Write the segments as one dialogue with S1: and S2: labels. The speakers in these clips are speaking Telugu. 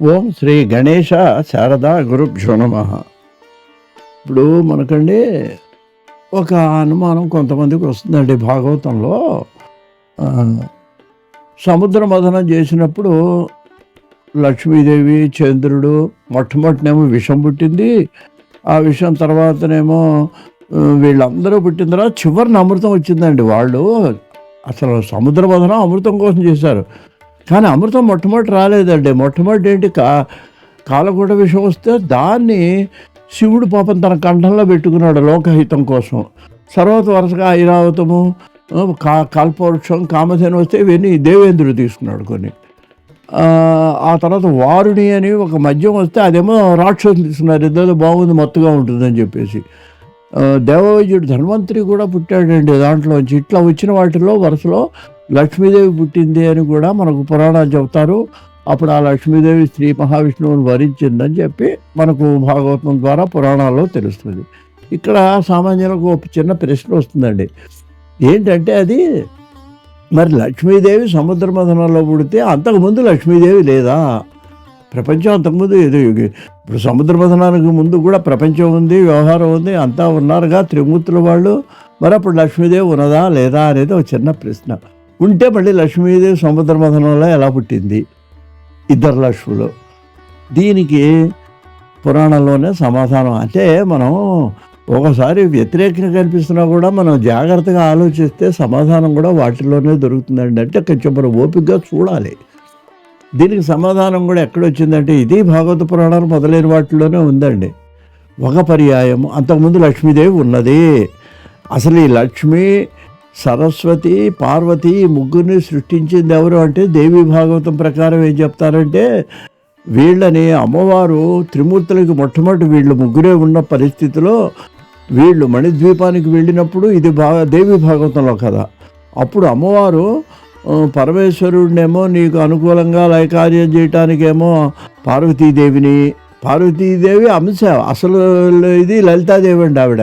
S1: ఓం శ్రీ గణేశ శారదా గురుభ్యో నమ. ఇప్పుడు మనకండి ఒక అనుమానం కొంతమందికి వస్తుందండి భాగవతంలో. సముద్ర మథనం చేసినప్పుడు లక్ష్మీదేవి చంద్రుడు మొట్టమొదటినేమో విషం పుట్టింది. ఆ విషం తర్వాతనేమో వీళ్ళందరూ పుట్టిన తర్వాత చివరిని అమృతం వచ్చిందండి వాళ్ళు. అసలు సముద్ర మథనం అమృతం కోసం చేశారు. కానీ అమృతం మొట్టమొదటి రాలేదండి. మొట్టమొదటి ఏంటి? కా కాలకూట విషయం వస్తే దాన్ని శివుడు పాపం తన కంఠంలో పెట్టుకున్నాడు లోకహితం కోసం. తర్వాత వరుసగా ఐరావతము కా కల్పవృక్షం కామధేను వస్తే ఇవన్నీ దేవేంద్రుడు తీసుకున్నాడు కొన్ని. ఆ, తర్వాత వారుణి అని ఒక మద్యం వస్తే అదేమో రాక్షసుని తీసుకున్నారు. ఇద్దరు బాగుంది మత్తుగా ఉంటుందని చెప్పేసి. దేవవైద్యుడు ధన్వంతరి కూడా పుట్టాడండి దాంట్లోంచి. ఇట్లా వచ్చిన వాటిలో వరుసలో లక్ష్మీదేవి పుట్టింది అని కూడా మనకు పురాణాలు చెబుతారు. అప్పుడు ఆ లక్ష్మీదేవి శ్రీ మహావిష్ణువుని వరించిందని చెప్పి మనకు భాగవతం ద్వారా పురాణాల్లో తెలుస్తుంది. ఇక్కడ సామాన్యులకు ఒక చిన్న ప్రశ్న వస్తుందండి. ఏంటంటే అది మరి లక్ష్మీదేవి సముద్ర మథనంలో పుడితే అంతకుముందు లక్ష్మీదేవి లేదా? ప్రపంచం అంతకుముందు ఏదో ఇప్పుడు సముద్ర మథనానికి ముందు కూడా ప్రపంచం ఉంది వ్యవహారం ఉంది అంతా ఉన్నారుగా త్రిమూర్తుల వాళ్ళు. మరి అప్పుడు లక్ష్మీదేవి ఉన్నదా లేదా అనేది ఒక చిన్న ప్రశ్న. ఉంటే మళ్ళీ లక్ష్మీదేవి సముద్ర మథనంలో ఎలా పుట్టింది? ఇద్దరు లక్ష్ములు. దీనికి పురాణంలోనే సమాధానం. అంటే మనం ఒకసారి వ్యతిరేకంగా కనిపిస్తున్నా కూడా మనం జాగ్రత్తగా ఆలోచిస్తే సమాధానం కూడా వాటిలోనే దొరుకుతుందండి. అంటే కొంచెం మనం ఓపికగా చూడాలి. దీనికి సమాధానం కూడా ఎక్కడొచ్చిందంటే ఇది భాగవత పురాణాలు మొదలైన వాటిలోనే ఉందండి. ఒక పర్యాయం అంతకుముందు లక్ష్మీదేవి ఉన్నది. అసలు ఈ లక్ష్మి సరస్వతి పార్వతి ముగ్గురిని సృష్టించింది ఎవరు అంటే దేవి భాగవతం ప్రకారం ఏం చెప్తారంటే వీళ్ళని అమ్మవారు త్రిమూర్తులకి మొట్టమొదటి వీళ్ళు ముగ్గురే ఉన్న పరిస్థితిలో వీళ్ళు మణిద్వీపానికి వెళ్ళినప్పుడు ఇది భా దేవి భాగవతంలో కదా అప్పుడు అమ్మవారు పరమేశ్వరుడినేమో నీకు అనుకూలంగా లయకార్యం చేయటానికేమో పార్వతీదేవిని పార్వతీదేవి అంశ అసలు ఇది లలితాదేవి అండి ఆవిడ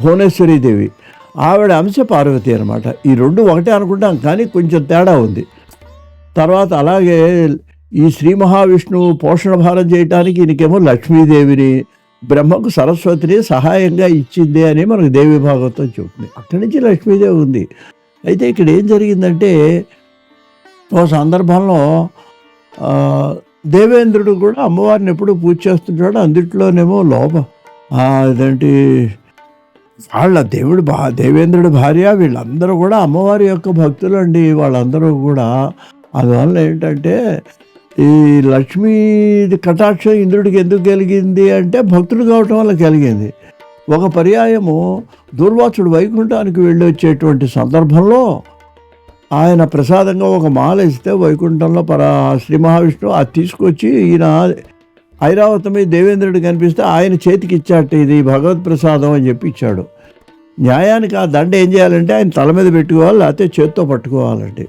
S1: భువనేశ్వరీదేవి. ఆవిడ అంశ పార్వతి అనమాట ఈ రెండు ఒకటే అనుకుంటాం కానీ కొంచెం తేడా ఉంది. తర్వాత అలాగే ఈ శ్రీ మహావిష్ణువు పోషణ భారం చేయటానికి ఈయనకేమో లక్ష్మీదేవిని బ్రహ్మకు సరస్వతిని సహాయంగా ఇచ్చింది అని మనకు దేవి భాగవతం చెబుతుంది. అక్కడి నుంచి లక్ష్మీదేవి ఉంది. అయితే ఇక్కడ ఏం జరిగిందంటే ఓ సందర్భంలో దేవేంద్రుడు కూడా అమ్మవారిని ఎప్పుడు పూజ చేస్తుంటాడు అందుట్లోనేమో లోప అదేంటి వాళ్ళ దేవుడు భా దేవేంద్రుడి భార్య వీళ్ళందరూ కూడా అమ్మవారి యొక్క భక్తులు అండి వాళ్ళందరూ కూడా. అందువల్ల ఏంటంటే ఈ లక్ష్మీ కటాక్షం ఇంద్రుడికి ఎందుకు కలిగింది అంటే భక్తుడు కావటం వల్ల కలిగింది. ఒక పర్యాయము దుర్వాసుడు వైకుంఠానికి వెళ్ళి వచ్చేటువంటి సందర్భంలో ఆయన ప్రసాదంగా ఒక మాల ఇస్తే వైకుంఠంలో పరా శ్రీ మహావిష్ణువు అది తీసుకొచ్చి ఈయన ఐరావతమి దేవేంద్రుడు కనిపిస్తే ఆయన చేతికి ఇచ్చాట ఇది భగవత్ ప్రసాదం అని చెప్పి ఇచ్చాడు. న్యాయానికి ఆ దండ ఏం చేయాలంటే ఆయన తల మీద పెట్టుకోవాలి లేకపోతే చేత్తో పట్టుకోవాలంటే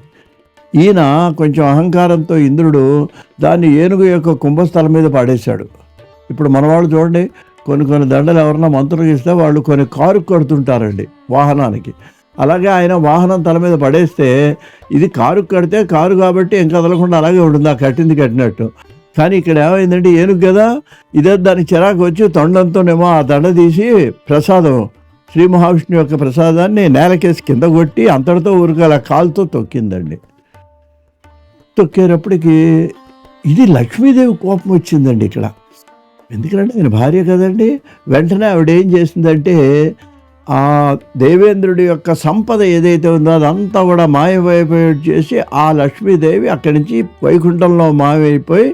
S1: ఈయన కొంచెం అహంకారంతో ఇంద్రుడు దాన్ని ఏనుగు యొక్క కుంభస్థలం మీద పాడేశాడు. ఇప్పుడు మనవాళ్ళు చూడండి కొన్ని కొన్ని దండలు ఎవరన్నా మంత్రులకు ఇస్తే వాళ్ళు కొన్ని కారు కడుతుంటారండి వాహనానికి. అలాగే ఆయన వాహనం తల మీద పడేస్తే ఇది కారు కడితే కారు కాబట్టి ఇంకా కదలకుండా అలాగే ఉంటుంది ఆ కట్టింది కట్టినట్టు. కానీ ఇక్కడ ఏమైందంటే ఏనుగు కదా ఇదే దానికి చిరాకు వచ్చి తొండంతోనేమో ఆ దండ తీసి ప్రసాదం శ్రీ మహావిష్ణు యొక్క ప్రసాదాన్ని నేలకేసి కింద కొట్టి అంతటితో ఊరుకల కాలుతో తొక్కిందండి. తొక్కేటప్పటికి ఇది లక్ష్మీదేవి కోపం వచ్చిందండి ఇక్కడ. ఎందుకంటే ఆయన భార్య కదండి వెంటనే ఆవిడ ఏం చేసిందంటే ఆ దేవేంద్రుడి యొక్క సంపద ఏదైతే ఉందో అదంతా కూడా మాయమైపోయి చేసి ఆ లక్ష్మీదేవి అక్కడి నుంచి వైకుంఠంలో మాయమైపోయి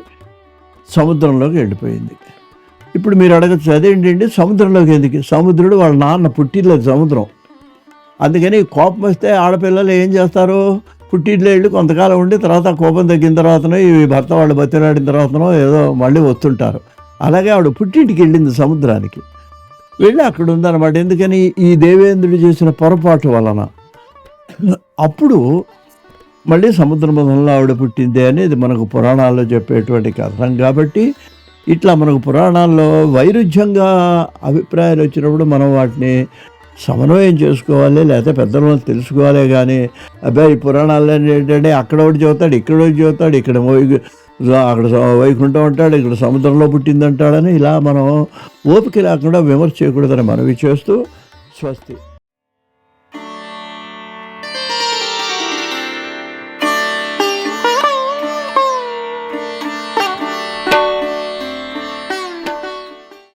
S1: సముద్రంలోకి వెళ్ళిపోయింది. ఇప్పుడు మీరు అడగచ్చు అదేంటండి? సముద్రంలోకి ఎందుకు? సముద్రుడు వాళ్ళ నాన్న పుట్టిలేదు సముద్రం. అందుకని కోపం వస్తే ఆడపిల్లలు ఏం చేస్తారు? పుట్టింట్లో వెళ్ళి కొంతకాలం ఉండి తర్వాత కోపం తగ్గిన తర్వాతనో ఈ భర్త వాళ్ళు బతిలాడిన తర్వాతనో ఏదో మళ్ళీ వస్తుంటారు. అలాగే ఆవిడ పుట్టింటికి వెళ్ళింది సముద్రానికి. వెళ్ళి అక్కడ ఉందన్నమాట. ఎందుకని? ఈ దేవేంద్రుడు చేసిన పొరపాటు వలన. అప్పుడు మళ్ళీ సముద్ర మధంలో ఆవిడ పుట్టిందే అనేది మనకు పురాణాల్లో చెప్పేటువంటి కథనం. కాబట్టి ఇట్లా మనకు పురాణాల్లో వైరుధ్యంగా అభిప్రాయాలు వచ్చినప్పుడు మనం వాటిని సమన్వయం చేసుకోవాలి లేకపోతే పెద్దలను తెలుసుకోవాలి కానీ అబ్బాయి ఈ పురాణాలు ఏంటంటే అక్కడ ఒకటి చదువుతాడు ఇక్కడ ఒకటి చదువుతాడు ఇక్కడ వై- అక్కడ వైకుంఠం అంటాడు ఇక్కడ సముద్రంలో పుట్టిందంటాడని ఇలా మనం ఓపిక లేకుండా విమర్శ చేయకూడదని మనవి చేస్తూ స్వస్తి.